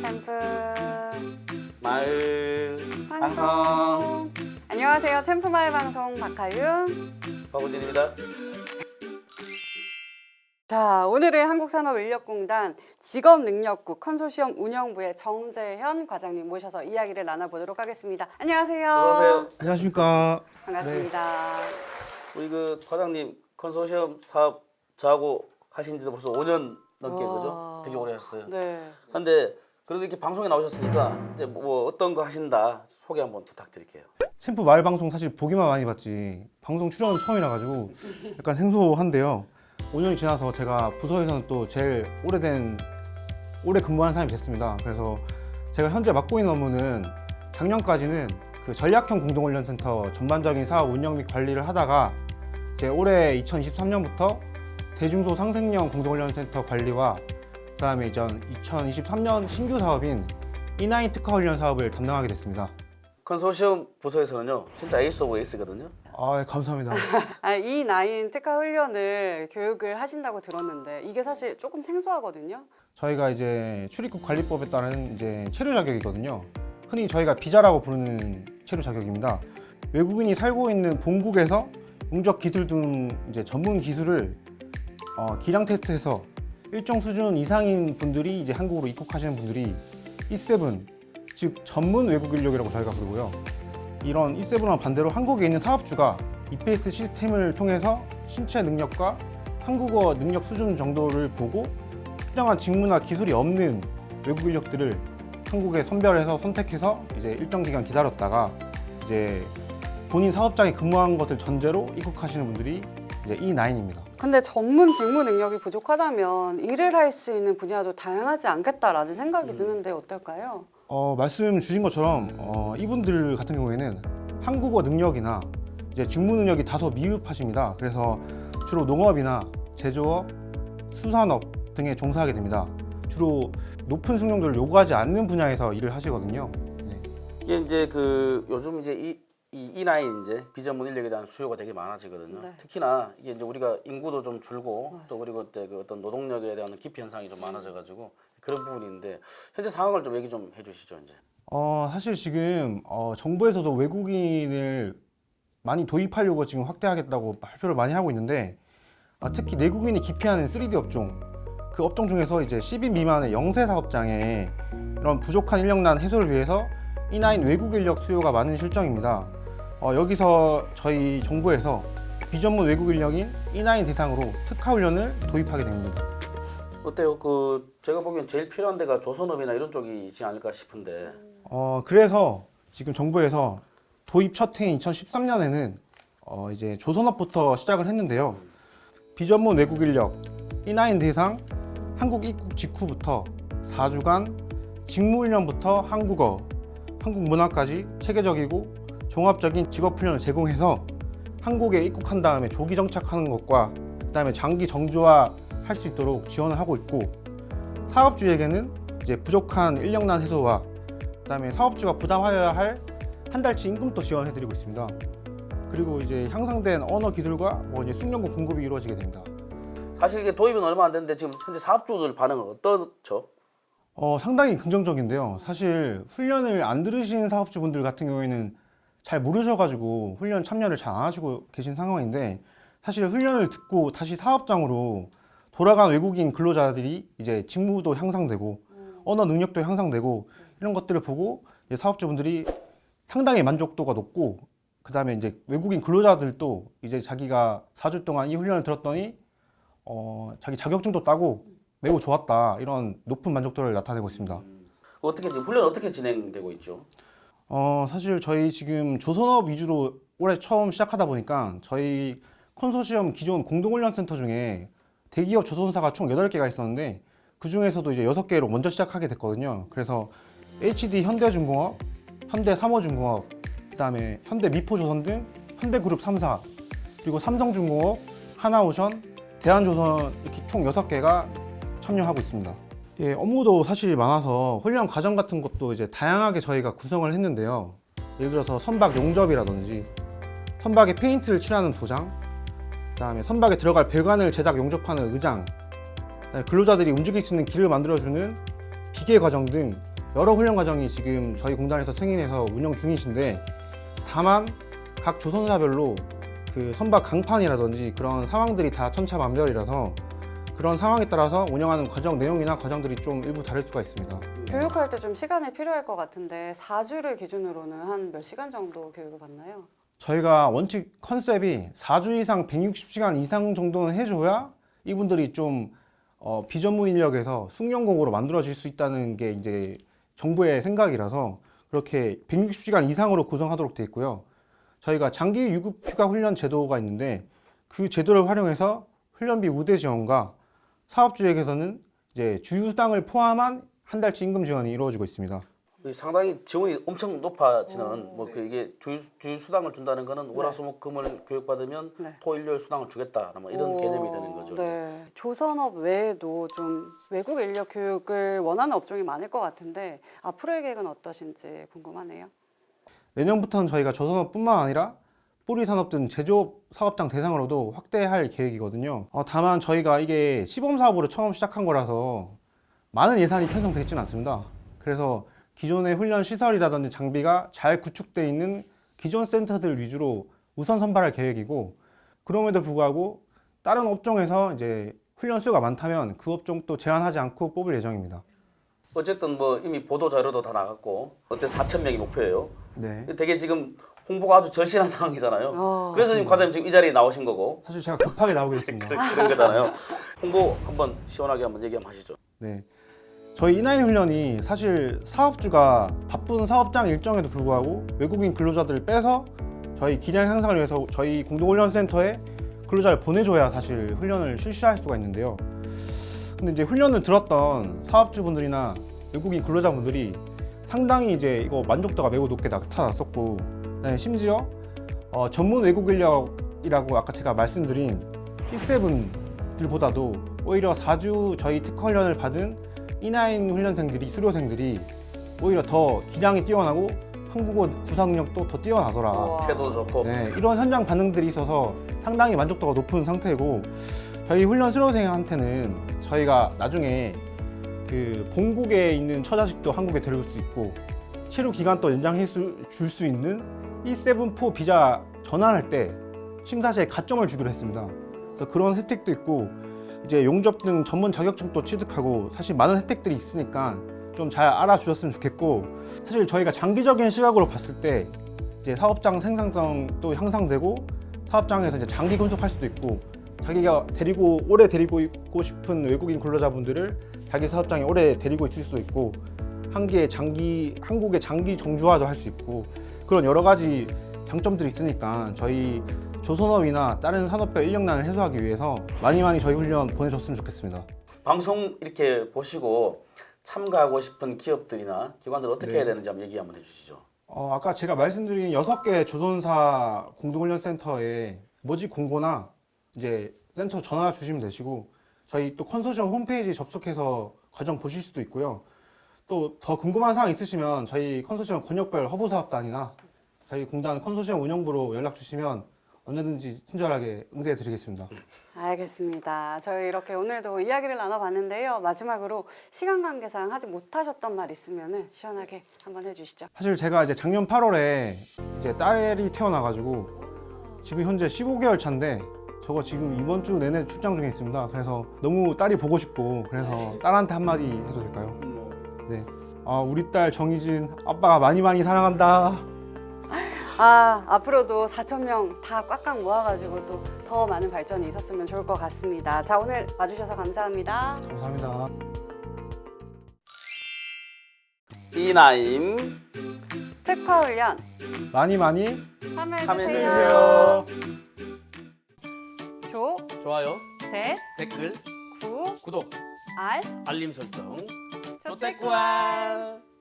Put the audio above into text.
샴푸 마을 방송 방송. 안녕하세요. 챔프 마을 방송 박하윤. 박우진입니다. 자, 오늘은 한국산업인력공단 직업능력국 컨소시엄 운영부의 정재현 과장님 모셔서 이야기를 나눠보도록 하겠습니다. 안녕하세요. 어서 오세요. 안녕하십니까. 반갑습니다. 우리 그 과장님 컨소시엄 사업 저하고 하신 지도 벌써 5년 넘게 와. 그죠? 되게 오래 하셨어요. 네. 근데 그래도 이렇게 방송에 나오셨으니까 이제 뭐 어떤 거 하신다 소개 한번 부탁드릴게요. 챔프 마을 방송 사실 보기만 많이 봤지 방송 출연은 처음이라 가지고 약간 생소한데요. 5년이 지나서 제가 부서에서는 또 제일 오래된 오래 근무한 사람이 됐습니다. 그래서 제가 현재 맡고 있는 업무는 작년까지는 그 전략형 공동훈련센터 전반적인 사업 운영 및 관리를 하다가 이제 올해 2023년부터 대중소 상생형 공동훈련센터 관리와 그다음에 이제 2023년 신규 사업인 E9 특화 훈련 사업을 담당하게 됐습니다. 컨소시엄 부서에서는요 진짜 에이스 오브 에이스거든요. 아, 예, 감사합니다. 아, 이 나인 특화 훈련을 교육을 하신다고 들었는데 이게 사실 조금 생소하거든요. 저희가 이제 출입국 관리법에 따른 이제 체류 자격이거든요. 흔히 저희가 비자라고 부르는 체류 자격입니다. 외국인이 살고 있는 본국에서 용접 기술 등 이제 전문 기술을 어, 기량 테스트해서 일정 수준 이상인 분들이 이제 한국으로 입국하시는 분들이 E7 즉 전문 외국 인력이라고 저희가 부르고요. 이런 E7과 반대로 한국에 있는 사업주가 EPS 시스템을 통해서 신체 능력과 한국어 능력 수준 정도를 보고 특정한 직무나 기술이 없는 외국 인력들을 한국에 선별해서 선택해서 이제 일정 기간 기다렸다가 이제 본인 사업장에 근무한 것을 전제로 입국하시는 분들이 이제 E9입니다. 근데 전문 직무 능력이 부족하다면 일을 할 수 있는 분야도 다양하지 않겠다라는 생각이 드는데 어떨까요? 어, 말씀 주신 것처럼 어, 이분들 같은 경우에는 한국어 능력이나 이제 직무 능력이 다소 미흡하십니다. 그래서 주로 농업이나 제조업, 수산업 등에 종사하게 됩니다. 주로 높은 숙련도를 요구하지 않는 분야에서 일을 하시거든요. 네. 이게 이제 그 요즘 이제 이, 이 이나인 이제 비전문 인력에 대한 수요가 되게 많아지거든요. 네. 특히나 이게 이제 우리가 인구도 좀 줄고 또 그리고 때그 어떤 노동력에 대한 기피 현상이 좀 많아져가지고 그런 부분인데 현재 상황을 좀 얘기 좀 해주시죠 이제. 어, 사실 지금 어, 정부에서도 외국인을 많이 도입하려고 지금 확대하겠다고 발표를 많이 하고 있는데 아, 특히 내국인이 기피하는 3D 업종 그 업종 중에서 이제 10인 미만의 영세 사업장에 이런 부족한 인력난 해소를 위해서 E9 외국 인력 수요가 많은 실정입니다. 어, 여기서 저희 정부에서 비전문 외국 인력인 E9 대상으로 특화 훈련을 도입하게 됩니다. 어때요? 그 제가 보기엔 제일 필요한 데가 조선업이나 이런 쪽이지 않을까 싶은데 어, 그래서 지금 정부에서 도입 첫 해인 2013년에는 어, 이제 조선업부터 시작을 했는데요. 비전문 외국 인력 E9 대상 한국 입국 직후부터 4주간 직무 훈련부터 한국어, 한국 문화까지 체계적이고 종합적인 직업 훈련을 제공해서 한국에 입국한 다음에 조기 정착하는 것과 그다음에 장기 정주화 할 수 있도록 지원을 하고 있고 사업주에게는 이제 부족한 인력난 해소와 그다음에 사업주가 부담하여야 할 한 달치 임금도 지원해드리고 있습니다. 그리고 이제 향상된 언어 기술과 뭐 이제 숙련금 공급이 이루어지게 됩니다. 사실 이게 도입은 얼마 안 됐는데 지금 현재 사업주들 반응은 어떻죠? 어, 상당히 긍정적인데요. 사실 훈련을 안 들으신 사업주분들 같은 경우에는 잘 모르셔가지고 훈련 참여를 잘 안 하시고 계신 상황인데 사실 훈련을 듣고 다시 사업장으로 돌아간 외국인 근로자들이 이제 직무도 향상되고 언어 능력도 향상되고 이런 것들을 보고 이제 사업주분들이 상당히 만족도가 높고 그 다음에 이제 외국인 근로자들도 이제 자기가 4주 동안 이 훈련을 들었더니 어, 자기 자격증도 따고 매우 좋았다 이런 높은 만족도를 나타내고 있습니다. 어떻게 지금 훈련 어떻게 진행되고 있죠? 어, 사실 저희 지금 조선업 위주로 올해 처음 시작하다 보니까 저희 컨소시엄 기존 공동훈련센터 중에 대기업 조선사가 총 8개가 있었는데 그 중에서도 이제 6개로 먼저 시작하게 됐거든요. 그래서 HD 현대중공업, 현대 삼호중공업, 그다음에 현대 미포조선 등 현대그룹 3사, 그리고 삼성중공업, 하나오션, 대한조선 이렇게 총 6개가 참여하고 있습니다. 예, 업무도 사실 많아서 훈련 과정 같은 것도 이제 다양하게 저희가 구성을 했는데요. 예를 들어서 선박 용접이라든지 선박에 페인트를 칠하는 도장, 그다음에 선박에 들어갈 배관을 제작 용접하는 의장, 근로자들이 움직일 수 있는 길을 만들어주는 비계 과정 등 여러 훈련 과정이 지금 저희 공단에서 승인해서 운영 중이신데 다만 각 조선사별로 그 선박 강판이라든지 그런 상황들이 다 천차만별이라서 그런 상황에 따라서 운영하는 과정 내용이나 과정들이 좀 일부 다를 수가 있습니다. 교육할 때 좀 시간이 필요할 것 같은데 4주를 기준으로는 한 몇 시간 정도 교육을 받나요? 저희가 원칙 컨셉이 4주 이상 160시간 이상 정도는 해줘야 이분들이 좀 어, 비전문 인력에서 숙련공으로 만들어질 수 있다는 게 이제 정부의 생각이라서 그렇게 160시간 이상으로 구성하도록 되어 있고요. 저희가 장기 유급 휴가 훈련 제도가 있는데 그 제도를 활용해서 훈련비 우대 지원과 사업주에게서는 이제 주휴수당을 포함한 한 달치 임금 지원이 이루어지고 있습니다. 이 상당히 지원이 엄청 높아지는 오, 뭐그 이게 주일 주일 수당을 준다는 거는 월화수목금을 교육받으면 네. 토일요일 수당을 주겠다 뭐 이런 오, 개념이 되는 거죠. 네. 조선업 외에도 좀 외국 인력 교육을 원하는 업종이 많을 것 같은데 앞으로의 계획은 어떠신지 궁금하네요. 내년부터는 저희가 조선업뿐만 아니라 뿌리 산업 등 제조업 사업장 대상으로도 확대할 계획이거든요. 어, 다만 저희가 이게 시범 사업으로 처음 시작한 거라서 많은 예산이 편성되어 있지는 않습니다. 그래서 기존의 훈련 시설이라든지 장비가 잘 구축되어 있는 기존 센터들 위주로 우선 선발할 계획이고 그럼에도 불구하고 다른 업종에서 이제 훈련 수가 많다면 그 업종 또 제한하지 않고 뽑을 예정입니다. 어쨌든 뭐 이미 보도 자료도 다 나갔고 어때 4천 명이 목표예요. 네. 되게 지금 홍보가 아주 절실한 상황이잖아요. 어. 그래서 지금 과장님 지금 이 자리에 나오신 거고 사실 제가 급하게 나오게 됐습니다. 그런, 그런 거잖아요. 홍보 한번 시원하게 한번 얘기 한번 하시죠. 네. 저희 인하인 훈련이 사실 사업주가 바쁜 사업장 일정에도 불구하고 외국인 근로자들을 빼서 저희 기량 향상을 위해서 저희 공동훈련센터에 근로자를 보내줘야 사실 훈련을 실시할 수가 있는데요. 근데 이제 훈련을 들었던 사업주분들이나 외국인 근로자분들이 상당히 이제 이거 만족도가 매우 높게 나타났었고, 네, 심지어 어, 전문 외국 인력이라고 아까 제가 말씀드린 E7들보다도 오히려 4주 저희 특허 훈련을 받은 E9 훈련생들이 수료생들이 오히려 더 기량이 뛰어나고 한국어 구사 능력도 더 뛰어나더라. 태도도 좋고 네, 이런 현장 반응들이 있어서 상당히 만족도가 높은 상태고 저희 훈련 수료생한테는 저희가 나중에 그 본국에 있는 처자식도 한국에 데려올 수 있고 체류 기간 또 연장해 줄 수 있는 E74 비자 전환할 때 심사시에 가점을 주기로 했습니다. 그래서 그런 혜택도 있고 이제 용접 등 전문 자격증도 취득하고 사실 많은 혜택들이 있으니까 좀 잘 알아주셨으면 좋겠고 사실 저희가 장기적인 시각으로 봤을 때 이제 사업장 생산성도 향상되고 사업장에서 이제 장기 근속할 수도 있고 자기가 데리고 오래 데리고 있고 싶은 외국인 근로자분들을 자기 사업장에 오래 데리고 있을 수도 있고 한국의 장기 한국의 장기 정주화도 할 수 있고 그런 여러 가지 장점들이 있으니까 저희 조선업이나 다른 산업별 인력난을 해소하기 위해서 많이 많이 저희 훈련 보내줬으면 좋겠습니다. 방송 이렇게 보시고 참가하고 싶은 기업들이나 기관들 어떻게 네. 해야 되는지 한번 얘기 한번 해주시죠. 어, 아까 제가 말씀드린 여섯 개 조선사 공동훈련센터에 모집 공고나 이제 센터 전화 주시면 되시고 저희 또 컨소시엄 홈페이지 접속해서 과정 보실 수도 있고요. 또 더 궁금한 사항 있으시면 저희 컨소시엄 권역별 허브 사업단이나 저희 공단 컨소시엄 운영부로 연락 주시면 언제든지 친절하게 응대해 드리겠습니다. 알겠습니다. 저희 이렇게 오늘도 이야기를 나눠봤는데요. 마지막으로 시간 관계상 하지 못하셨던 말 있으면 시원하게 한번 해주시죠. 사실 제가 이제 작년 8월에 이제 딸이 태어나가지고 지금 현재 15개월 차인데 저거 지금 이번 주 내내 출장 중에 있습니다. 그래서 너무 딸이 보고 싶고 그래서 딸한테 한마디 해도 될까요? 네. 아, 우리 딸 정희진 아빠가 많이 많이 사랑한다. 아 앞으로도 4천 명 다 꽉꽉 모아가지고 또 더 많은 발전이 있었으면 좋을 것 같습니다. 자 오늘 와주셔서 감사합니다. 감사합니다. 이나임 특화 훈련 많이 많이 참여해주세요. 참여해주세요. 조, 좋아요, 대, 댓글, 구, 구독, 알, 알림 설정. 조태꾸알. 조태꾸알.